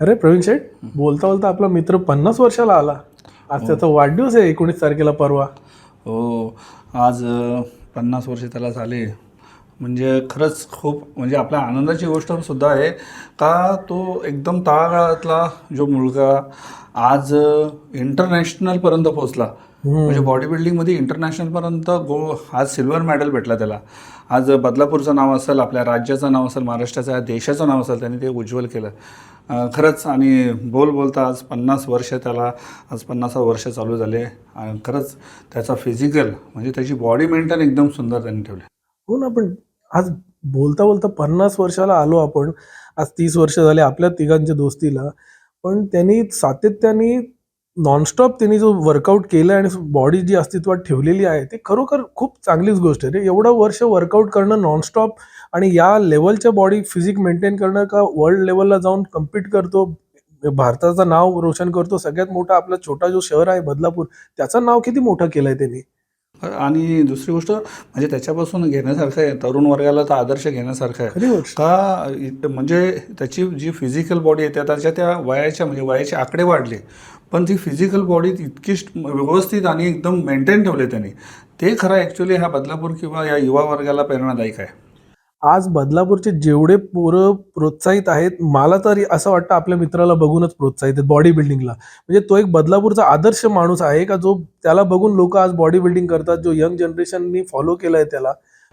अरे प्रवीण शेठ बोलता बोलता आपला मित्र पन्नास वर्षाला आला. आज त्याचा वाढदिवस आहे एकोणीस तारखेला परवा. हो आज पन्नास वर्ष त्याला झाले. म्हणजे खरंच खूप म्हणजे आपल्या आनंदाची गोष्ट सुद्धा आहे का तो एकदम तळागाळातला जो मुलगा आज इंटरनॅशनलपर्यंत पोहोचला. म्हणजे बॉडी बिल्डिंगमध्ये इंटरनॅशनलपर्यंत गो आज सिल्वर मेडल भेटला त्याला. आज बदलापूरचं नाव असेल आपल्या राज्याचं नाव असेल महाराष्ट्राचं देशाचं नाव असेल त्यांनी ते उज्ज्वल केलं. खरंच आणि बोल बोलता आज पन्नास वर्ष त्याला आज पन्नासा वर्ष चालू झाले. आणि खरंच त्याचा फिजिकल म्हणजे त्याची बॉडी मेंटेन एकदम सुंदर त्यांनी ठेवली. हो ना पण आज बोलता बोलता पन्नास वर्षाला आलो आपण. आज तीस वर्ष झाले आपल्या तिघांच्या दोस्तीला. पण त्यांनी सातत्याने नॉनस्टॉप त्यांनी जो वर्कआउट केला आणि बॉडी जी अस्तित्वात ठेवलेली आहे ते खरोखर खूप चांगलीच गोष्ट आहे रे. एवढं वर्ष वर्कआउट करणं नॉनस्टॉप आणि या लेवलच्या बॉडी फिजिक मेंटेन करणं का वर्ल्ड लेवलला जाऊन कम्पीट करतो भारताचं नाव रोशन करतो सगळ्यात मोठा आपला छोटा जो शहर आहे बदलापूर त्याचं नाव किती मोठं केलंय त्यांनी? आणि दुसरी गोष्ट म्हणजे त्याच्यापासून घेण्यासारखं आहे तरुण वर्गाला तर आदर्श घेण्यासारखं आहे. का म्हणजे त्याची जी फिजिकल बॉडी आहे त्या त्याच्या त्या वयाच्या म्हणजे वयाचे आकडे वाढले. पण ती फिजिकल बॉडी इतकी व्यवस्थित आणि एकदम मेंटेन ठेवले त्यांनी. ते खरं ॲक्च्युली हा बदलापूर किंवा या युवा वर्गाला प्रेरणादायक आहे. आज बदलापूरचे जेवढे पोरं प्रोत्साहित आहेत मला तरी असं वाटतं आपल्या मित्राला बघूनच प्रोत्साहित आहेत बॉडी बिल्डिंगला म्हणजे तो एक बदलापूरचा आदर्श माणूस आहे का जो त्याला बघून लोक आज बॉडी बिल्डिंग करतात जो यंग जनरेशननी फॉलो केलाय त्याला.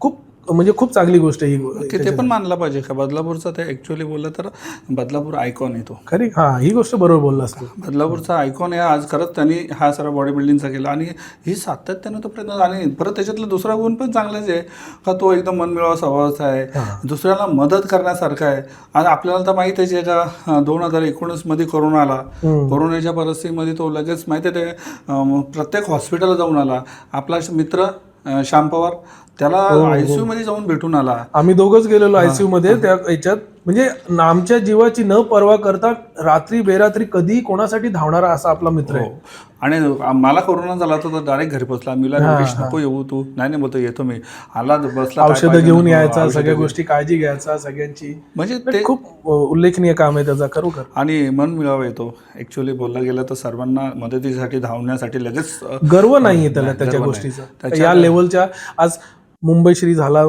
खूप म्हणजे खूप चांगली गोष्ट ही की ते पण मानलं पाहिजे का? बदलापूरचा ते ॲक्च्युली बोललं तर बदलापूर आयकॉन आहे तो. खरी हा ही गोष्ट बरोबर बोललास तू बदलापूरचा आयकॉन आहे आज खरंच त्यांनी हा सगळा बॉडी बिल्डिंगचा केला. आणि ही सातत्यानं तो प्रयत्न आणि परत त्याच्यातला दुसरा गुण पण चांगलाच आहे का तो एकदम मनमिळावा स्वभावाचा आहे. दुसऱ्याला मदत करण्यासारखा आहे. आणि आपल्याला तर माहीत आहे का दोन हजार एकोणीसमध्ये कोरोना आला. कोरोनाच्या परिस्थितीमध्ये तो लगेच माहिती आहे ते प्रत्येक हॉस्पिटलला जाऊन आला. आपला मित्र अं, श्याम पवार त्याला आयसीयू मध्ये जाऊन भेटून आला. आम्ही दोघंच गेलेलो आयसीयू मध्ये त्या याच्यात म्हणजे आमच्या जीवाची न पर्वा करता रात्री बेरात्री कधी कोणासाठी धावणारा असा आपला मित्र आहे. हो. आणि मला कोरोना झाला तर डायरेक्ट घरी मीला निलेश नको येऊ तू. नाही नाही बोलतो येतो मी. आला बसला औषधं घेऊन यायचा सगळ्या. गोष्टी काळजी घ्यायचा सगळ्यांची. म्हणजे ते खूप उल्लेखनीय काम आहे त्याचा. खरोखर आणि मन मिळावा येतो. ऍक्च्युली बोलला गेलं तर सर्वांना मदतीसाठी धावण्यासाठी लगेच गर्व नाहीये त्याला नाही, त्याच्या गोष्टीचा नाही. त्याच्या- या लेवलच्या आज मुंबई श्री झाला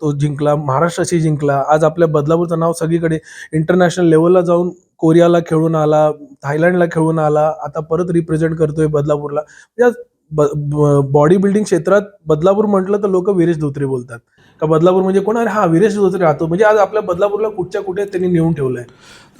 तो जिंकला महाराष्ट्राशी जिंकला. आज आपल्या बदलापूरचं नाव सगळीकडे इंटरनॅशनल लेवलला जाऊन कोरियाला खेळून आला थायलंडला खेळून आला. आता परत रिप्रेझेंट करतोय बदलापूरला. म्हणजे आज बॉडी बिल्डिंग क्षेत्रात बदलापूर म्हटलं तर लोक वीरेश धोत्रे बोलतात. का बदलापूर म्हणजे कोण? अरे हा वीरेश धोत्रे राहतो. म्हणजे आज आपल्या बदलापूरला कुठच्या कुठे त्यांनी नेऊन ठेवलंय.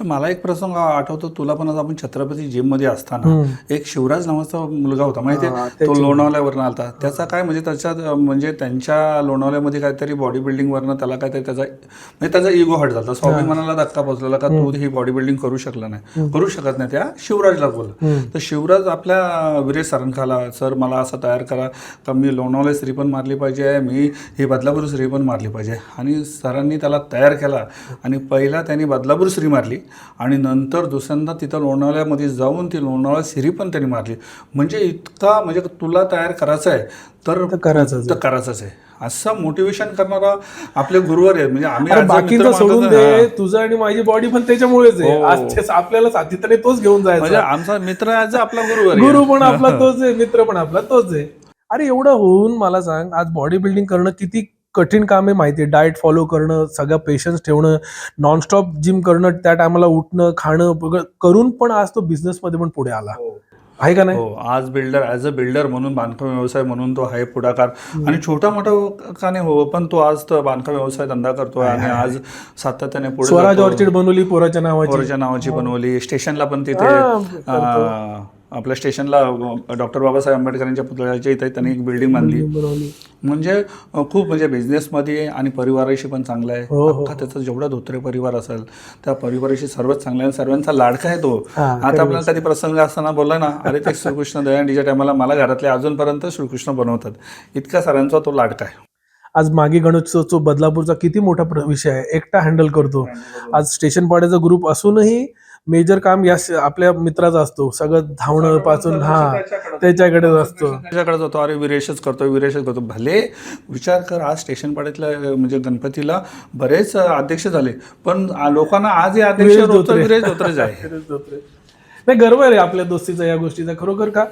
मला एक प्रसंग आठवतो. तुला पण आज आपण छत्रपती जिममध्ये असताना एक शिवराज नावाचा मुलगा होता. माहिती तो लोणावल्यावरनं आलता. त्याचा काय म्हणजे त्याच्यात म्हणजे त्यांच्या लोणावल्यामध्ये काहीतरी बॉडी बिल्डिंग वरनं त्याला काहीतरी त्याचा म्हणजे त्याचा इगो हट झाला. स्वाभिमानाला धक्का बसलेला का तू ही बॉडी बिल्डिंग करू शकला नाही. करू शकत नाही. त्या शिवराजला बोल तर शिवराज आपल्या विरेश सरांखाला सर मला असं तयार करा का? मी लोणावले स्त्री पण मारली पाहिजे मी ही बदलापूर स्त्री पण मारली पाहिजे आणि सरांनी त्याला तयार केला. आणि पहिला त्यांनी बदलापूर स्त्री मारली. आणि नंतर दुसऱ्यांदा तिथं लोणावल्यामध्ये जाऊन ती लोणावळा सिरी पण त्यांनी मारली. म्हणजे इतका म्हणजे तुला तयार करायचं आहे तर करायचंच तर करायचंच आहे. असं मोटिवेशन करणारा आपले गुरुवर आहे. म्हणजे आम्ही बाकीचं म्हणतो सोडून दे तुझं आणि माझी बॉडी पण त्याच्यामुळेच आहे. हो. आपल्याला सातत्याने तोच घेऊन म्हणजे जायचा आमचा मित्र आज आपला गुरुवर आहे. गुरु पण आपला तोच आहे मित्र पण आपला तोच आहे. अरे एवढं होऊन मला सांग आज बॉडी बिल्डिंग करणं किती कठीण काम आहे माहिती आहे. डाएट फॉलो करणं सगळं पेशन्स ठेवणं नॉनस्टॉप जिम करणं त्या टायमाला उठणं खाणं करून पण आज तो बिझनेस मध्ये पण पुढे आला. हो. आहे का नाही? हो. आज बिल्डर ॲज अ बिल्डर म्हणून बांधकाम व्यवसाय म्हणून तो आहे पुढाकार. आणि छोटा मोठा का नाही हो पण तो आज तर बांधकाम व्यवसाय धंदा करतोय आणि आज सातत्याने पुढे स्वराज. ऑर्चिड बनवली पोराच्या नावाची. पोराच्या नावाची बनवली. स्टेशनला पण तिथे हा, आपल्या स्टेशनला डॉक्टर बाबासाहेब आंबेडकरांच्या पुतळ्याच्या इथे त्यांनी एक बिल्डिंग बांधली. म्हणजे खूप म्हणजे बिझनेसमध्ये आणि परिवाराशी पण चांगला आहे. हो, हो. अख्खा त्याचा जेवढा धोत्रे परिवार असेल त्या परिवाराशी सर्वच चांगला आहे सर्वांचा लाडका आहे तो. आता आपल्याला कधी प्रसंग असताना बोलला ना अरे ते श्रीकृष्ण दयानडीच्या टायमाला मला घरातले अजूनपर्यंत श्रीकृष्ण बनवतात. इतक्या साऱ्यांचा तो लाडका आहे. आज मागे गणोत्सव बदलापूरचा किती मोठा विषय आहे. एकटा हँडल करतो. आज स्टेशन पाड्याचा ग्रुप असूनही मेजर काम या आपल्या मित्राचा असतो. सगळं धावणं पासून हा त्याच्याकडेच असतो. त्याच्याकडे जातो अरे विरेशच करतो विरेशच करतो भले विचार कर आज स्टेशन पाड्यातल्या म्हणजे गणपतीला बरेच अध्यक्ष झाले पण लोकांना आज हे अध्यक्ष विरेश धोत्रेच आहे नाही गर्व आहे रे आपल्या दोस्तीचा या गोष्टीचा. खरोखर का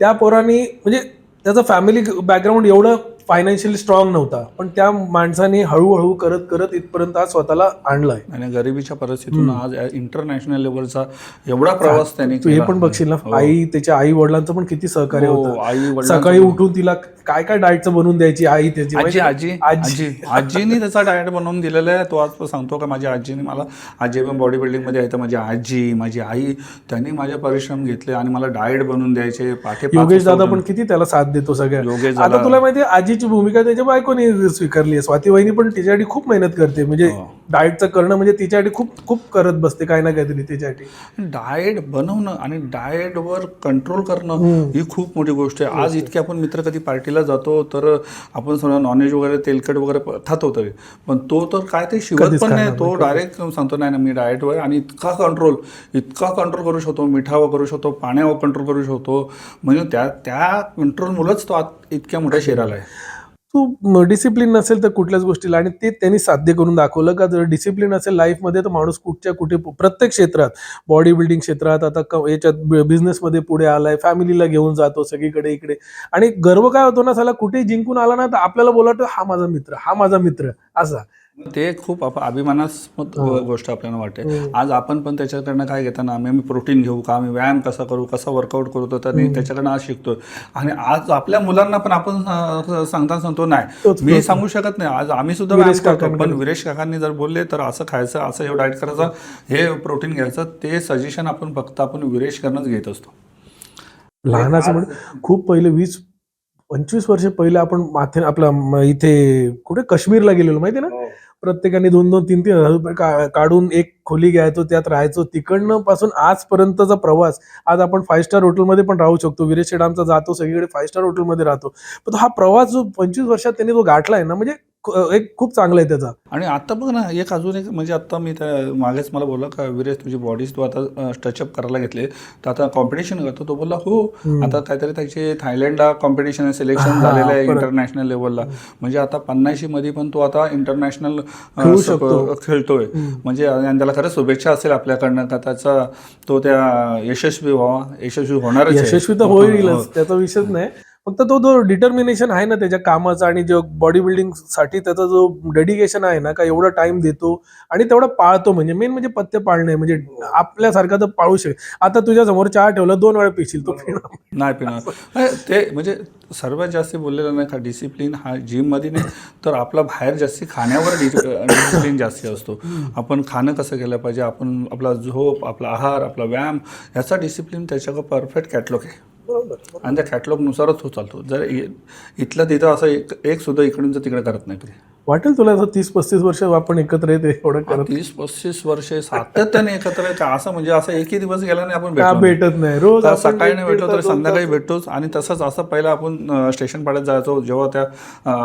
त्या पोरांनी म्हणजे त्याचं फॅमिली बॅकग्राऊंड एवढं फायनान्शियली स्ट्रॉंग नव्हता पण त्या माणसाने हळूहळू करत करत इथपर्यंत आज स्वतःला आणलाय आणि गरिबीच्या परिस्थितीतून आज इंटरनॅशनल लेवलचा एवढा प्रवास त्यांनी हे. पण बघशील ना हो. आई त्याच्या आई वडिलांचं पण किती सहकार्य हो, होतं आई सकाळी. उठून तिला काय काय डाएटचं बनवून द्यायची आई त्याची आजी माहिती आजी? आजी आजीनी त्याचा डाएट बनवून दिलेला आहे तो आज सांगतो का माझ्या आजीने मला आजी पण बॉडी बिल्डिंगमध्ये आहे तर माझी आजी माझी आई त्यांनी माझे परिश्रम घेतले आणि मला डाएट बनवून द्यायचे पाठे योगेश दादा. पण किती त्याला साथ देतो सगळ्या योगेश आता दादा- तुला माहितीये आजीची भूमिका त्याच्या बायकोने स्वीकारली आहे. स्वाती वहिनी पण तिच्यासाठी खूप मेहनत करते. म्हणजे हो. डाएटचं करणं म्हणजे तिच्यासाठी खूप खूप करत बसते काय ना काहीतरी तिच्यासाठी. डाएट बनवणं आणि डाएटवर कंट्रोल करणं ही खूप मोठी गोष्ट आहे. आज इतके आपण मित्र कधी पार्टीला जातो तर आपण समजा नॉनव्हेज वगैरे तेलकट वगैरे खातो तरी. पण तो तर काय ते शिवत पण नाही. तो डायरेक्ट सांगतो नाही ना मी डाएटवर आहे." आणि इतका कंट्रोल इतका कंट्रोल करू शकतो मिठावर करू शकतो पाण्यावर कंट्रोल करू शकतो. म्हणजे त्या त्या कंट्रोलमुळेच तो इतक्या मोठ्या शहराला आहे. तू डिसिप्लिन नसेल तर कुठल्याच गोष्टीला आणि ते त्यांनी साध्य करून दाखवलं का जर डिसिप्लिन असेल लाईफमध्ये तर माणूस कुठच्या कुठे प्रत्येक क्षेत्रात बॉडी बिल्डिंग क्षेत्रात आता क- याच्यात बिझनेसमध्ये पुढे आलाय फॅमिलीला घेऊन जातो सगळीकडे इकडे. आणि गर्व काय होतो ना साला कुठे जिंकून आला ना तर आपल्याला बोलतो हा माझा मित्र हा माझा मित्र असा. ते खूप अभिमानास्पद गोष्ट आपल्याला वाटते. हो. आज आपण पण त्याच्याकडनं काय घेताना आम्ही आम्ही प्रोटीन घेऊ का आम्ही व्यायाम कसा करू कसा वर्कआउट करू तर त्याच्याकडनं आज शिकतोय. आणि आज आपल्या मुलांना पण आपण सांगताना सांगतो नाही मी. सांगू शकत नाही. आज आम्ही सुद्धा व्यायाम करतो. पण विरेश काकांनी जर बोलले तर असं खायचं असं हे डाएट करायचं हे. प्रोटीन घ्यायचं ते सजेशन आपण फक्त आपण विरेश करणंच घेत असतो. लहानाचं म्हणजे खूप पहिले वीस पंचवीस वर्ष पहिले आपण माथे आपला इथे कुठे? काश्मीरला गेलेलो माहिती ना? प्रत्येकाने दोन दोन तीन तीन हजार रुपये काढून एक खोली घ्यायचो त्यात राहायचो. तिकडनं पासून आजपर्यंतचा प्रवास आज आपण फाईव्ह स्टार हॉटेलमध्ये पण राहू शकतो. विरेश शेड आमचा जातो सगळीकडे फाईव्ह स्टार हॉटेलमध्ये राहतो. पण हा प्रवास जो पंचवीस वर्षात त्यांनी जो गाठलाय ना म्हणजे एक खूप चांगला आहे त्याचा. आणि आता बघ ना एक अजून एक म्हणजे आता मी त्या मागेच मला बोलला का विरेश तुझी बॉडीज तू आता टचअप करायला घेतले. तर आता कॉम्पिटिशन करतो. तो बोलला हो. आता काहीतरी त्याचे थायलंडला कॉम्पिटिशन सिलेक्शन हा, झालेलं आहे. इंटरनॅशनल लेवलला म्हणजे आता पन्नाशी मध्ये पण तो आता इंटरनॅशनल. खेळतोय. म्हणजे आणि त्याला खरंच शुभेच्छा असेल आपल्याकडनं का त्याचा तो त्या यशस्वी व्हावा. यशस्वी होणारच आहे. यशस्वी तर हो, हो. होईलच त्याचा विषयच नाही. फक्त तो जो डिटर्मिनेशन आहे ना त्याच्या कामाचा आणि जो बॉडी बिल्डिंगसाठी त्याचा जो डेडिकेशन आहे ना का एवढा टाइम देतो आणि तेवढा पाळतो म्हणजे मेन म्हणजे पथ्य पाळणे म्हणजे आपल्यासारखा तर पाळू शकेल. आता तुझ्या समोर चहा ठेवला दोन वेळा पिशील तो पिणार. नाही पिणार. ते म्हणजे सर्वात जास्त बोललेलं नाही का डिसिप्लिन हा जिममध्ये नाही तर आपला बाहेर जास्ती खाण्यावर डिसिप्लिन जास्त असतो. आपण खाणं कसं केलं पाहिजे आपण आपला झोप आपला आहार आपला व्यायाम याचा डिसिप्लिन त्याच्याकडं परफेक्ट कॅटलॉग आहे. बरोबर आणि त्या कॅटलॉगनुसारच तो चालतो. जर इथलं तिथं असं एक एक सुद्धा तिकडे करत नाही कधी वाटेल तुला असं तीस पस्तीस वर्ष आपण एकत्र येते एवढं करत? तीस पस्तीस वर्षे सातत्याने एकत्र येतं. असं म्हणजे असं एकही दिवस गेला नाही आपण. भेटत नाही? रोज सकाळी नाही भेटतो भेटलो तर संध्याकाळी तास. भेटतोच. आणि तसंच असं पहिलं आपण स्टेशन पाड्यात जायचो. जेव्हा त्या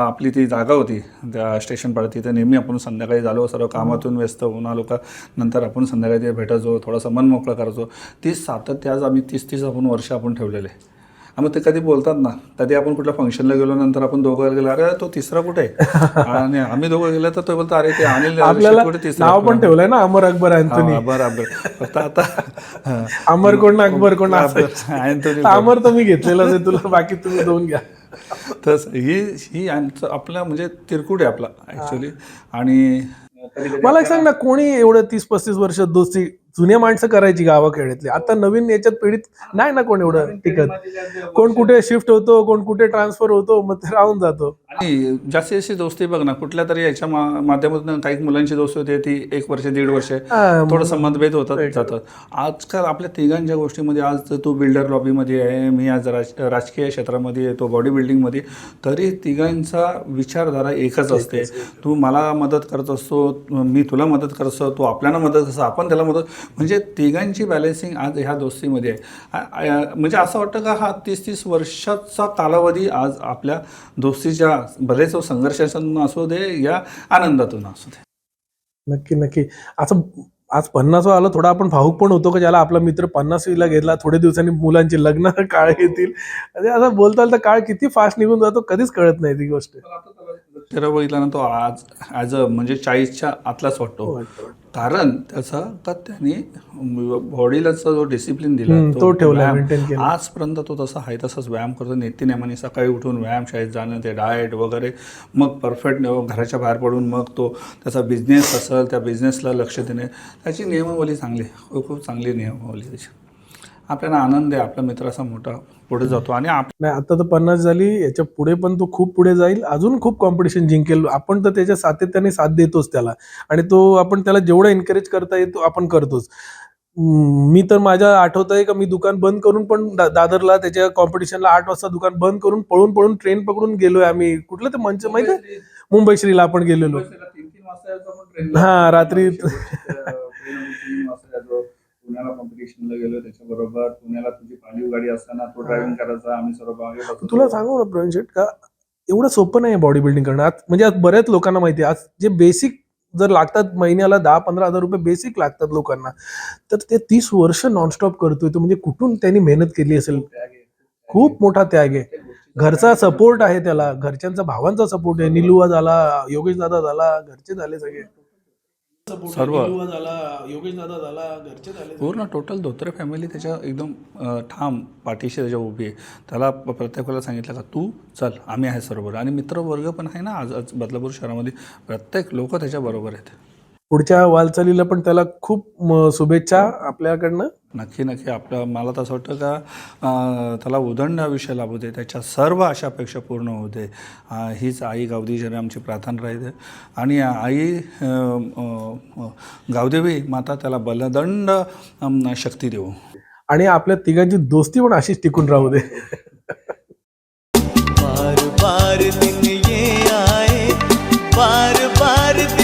आपली ती जागा होती त्या स्टेशन पाड्यात तिथे नेहमी आपण संध्याकाळी झालो. सर्व कामातून व्यस्त होऊन आलो का नंतर आपण संध्याकाळी ते भेटायचो थोडासा मन मोकळं करायचो. तीच सातत्य आज आम्ही तीस तीस आपण वर्ष आपण ठेवलेले. मग ते कधी बोलतात ना. कधी आपण कुठल्या फंक्शनला गेलो नंतर आपण दोघं गेलो अरे तो तिसरा कुठे? आहे आणि आम्ही दोघं गेलो तर तो बोलतो अरे ते अनिल आपल्याला कुठे तिसरा नाव पण ठेवलंय ना अमर अकबर अँथोनी. बरोबर. फक्त आता. अमर कोण अकबर कोण अँथोनी अमर तर मी घेतलेलाच आहे तुला बाकी तुम्ही दोन घ्या. तर ही ही आमचं आपला म्हणजे तिरकुट आहे आपला ऍक्च्युली आणि मला एक सांग ना कोणी एवढं तीस पस्तीस वर्ष दोस्ती जुन्या माणसं करायची गावाखेड्यातली. आता नवीन याच्यात पिढीत नाही ना कोण एवढं टिकत. कोण कुठे शिफ्ट होतो कोण कुठे ट्रान्सफर होतो मग ते राहून जातो. आणि जास्तीत जास्त दोस्ती बघ ना कुठल्या तरी याच्या माध्यमातून काही मुलांची दोस्ती होते ती एक वर्ष दीड वर्ष हा, थोडंसं मतभेद होतात जातात. आजकाल आपल्या तिघांच्या गोष्टीमध्ये आज तू बिल्डर लॉबीमध्ये आहे मी आज राज राजकीय क्षेत्रामध्ये आहे तो बॉडी बिल्डिंगमध्ये तरी तिघांचा विचारधारा एकच असते. तू मला मदत करत असतो मी तुला मदत करत असतो तू आपल्याला मदत असतो आपण त्याला मदत म्हणजे तिघांची बॅलेन्सिंग आज ह्या दोस्तीमध्ये आहे. म्हणजे असं वाटतं का हा तीस तीस वर्षाचा कालावधी आज आपल्या दोस्तीच्या बरेच संघर्षातून असू दे या आनंदातून असू दे? नक्की नक्की. असं आज पन्नासवा आलं थोडा आपण भाऊक पण होतो का ज्याला आपला मित्र पन्नासवीला घेतला थोड्या दिवसांनी मुलांची लग्न काळ येतील. असं बोलता तर काळ किती फास्ट निघून जातो कधीच कळत नाही ती गोष्ट. चेहरा बघितला ना तो आज ॲज अ म्हणजे चाळीसच्या आतलाच वाटतो. कारण त्याचा का त्याने बॉडीलाचा जो डिसिप्लिन दिला तो ठेवला. आजपर्यंत तो तसा आहे तसाच व्यायाम करतो नित्यनेमाने सकाळी उठून व्यायाम शाळेत जाणं ते डाएट वगैरे मग परफेक्ट घराच्या बाहेर पडून मग तो त्याचा बिझनेस असेल त्या बिझनेसला लक्ष देणे त्याची नियमावली चांगली खूप चांगली नियमावली त्याची. आपल्याला आनंद आहे आपला मित्र असा मोठा पुढे जातो. आणि आप नाही आता तर पन्नास झाली याच्यापुढे पण तो खूप पुढे जाईल. अजून खूप कॉम्पिटिशन जिंकेल. आपण तर त्याच्या सातत्याने साथ देतोच त्याला. आणि तो आपण त्याला जेवढं एनकरेज करता येतो आपण करतोच. मी तर माझ्या आठवत आहे का मी दुकान बंद करून पण दादरला त्याच्या कॉम्पिटिशनला आठ वाजता दुकान बंद करून पळून पळून ट्रेन पकडून गेलोय आम्ही. कुठलं ते मंच माहिती आहे? मुंबई श्रीला आपण गेलेलो. हा, रात्री- कॉम्पिटिशनला गेलो त्याच्याबरोबर पुण्याला तुझी पाळीव गाडी असताना तो ड्रायव्हिंग करायचा आम्ही सर्व तुला. सांगू ना प्रवीण शेट का एवढं सोपं नाही बॉडी बिल्डिंग करणं. आज म्हणजे आज बऱ्याच लोकांना माहिती आहे आज जे बेसिक जर लागतात महिन्याला दहा पंधरा हजार रुपये बेसिक लागतात लोकांना. तर ते तीस वर्ष नॉनस्टॉप करतोय तो म्हणजे कुठून त्यांनी मेहनत केली असेल? खूप मोठा त्याग आहे. घरचा सपोर्ट आहे त्याला घरच्यांचा भावांचा सपोर्ट आहे. निलुवा झाला योगेश दादा झाला घरचे झाले सगळे. सर्व. निलुवा झाला योगेश दादा झाला घरचे झाले पूर्ण टोटल धोत्रे फॅमिली त्याच्या एकदम ठाम पाठीशी त्याच्या उभी आहे. त्याला प- प्रत्येक वेळेला सांगितलं का तू चल आम्ही आहे बरोबर आणि मित्रवर्ग पण आहे ना आज आज बदलापूर शहरामध्ये प्रत्येक लोक त्याच्या बरोबर आहेत. पुढच्या वालचालीला पण त्याला खूप शुभेच्छा आपल्याकडनं. नक्की नक्की. आपलं मला तर असं वाटतं का त्याला उदंड आयुष्य लाभू दे त्याच्या सर्व अशा अपेक्षा पूर्ण होऊ दे. हीच आई गावदेवीने आमची प्रार्थना राहते आणि आई गावदेवी माता त्याला बलदंड शक्ती देऊ. आणि आपल्या तिघांची दोस्ती पण अशीच टिकून राहू दे. बार बार दिन ये आए बार बार दिन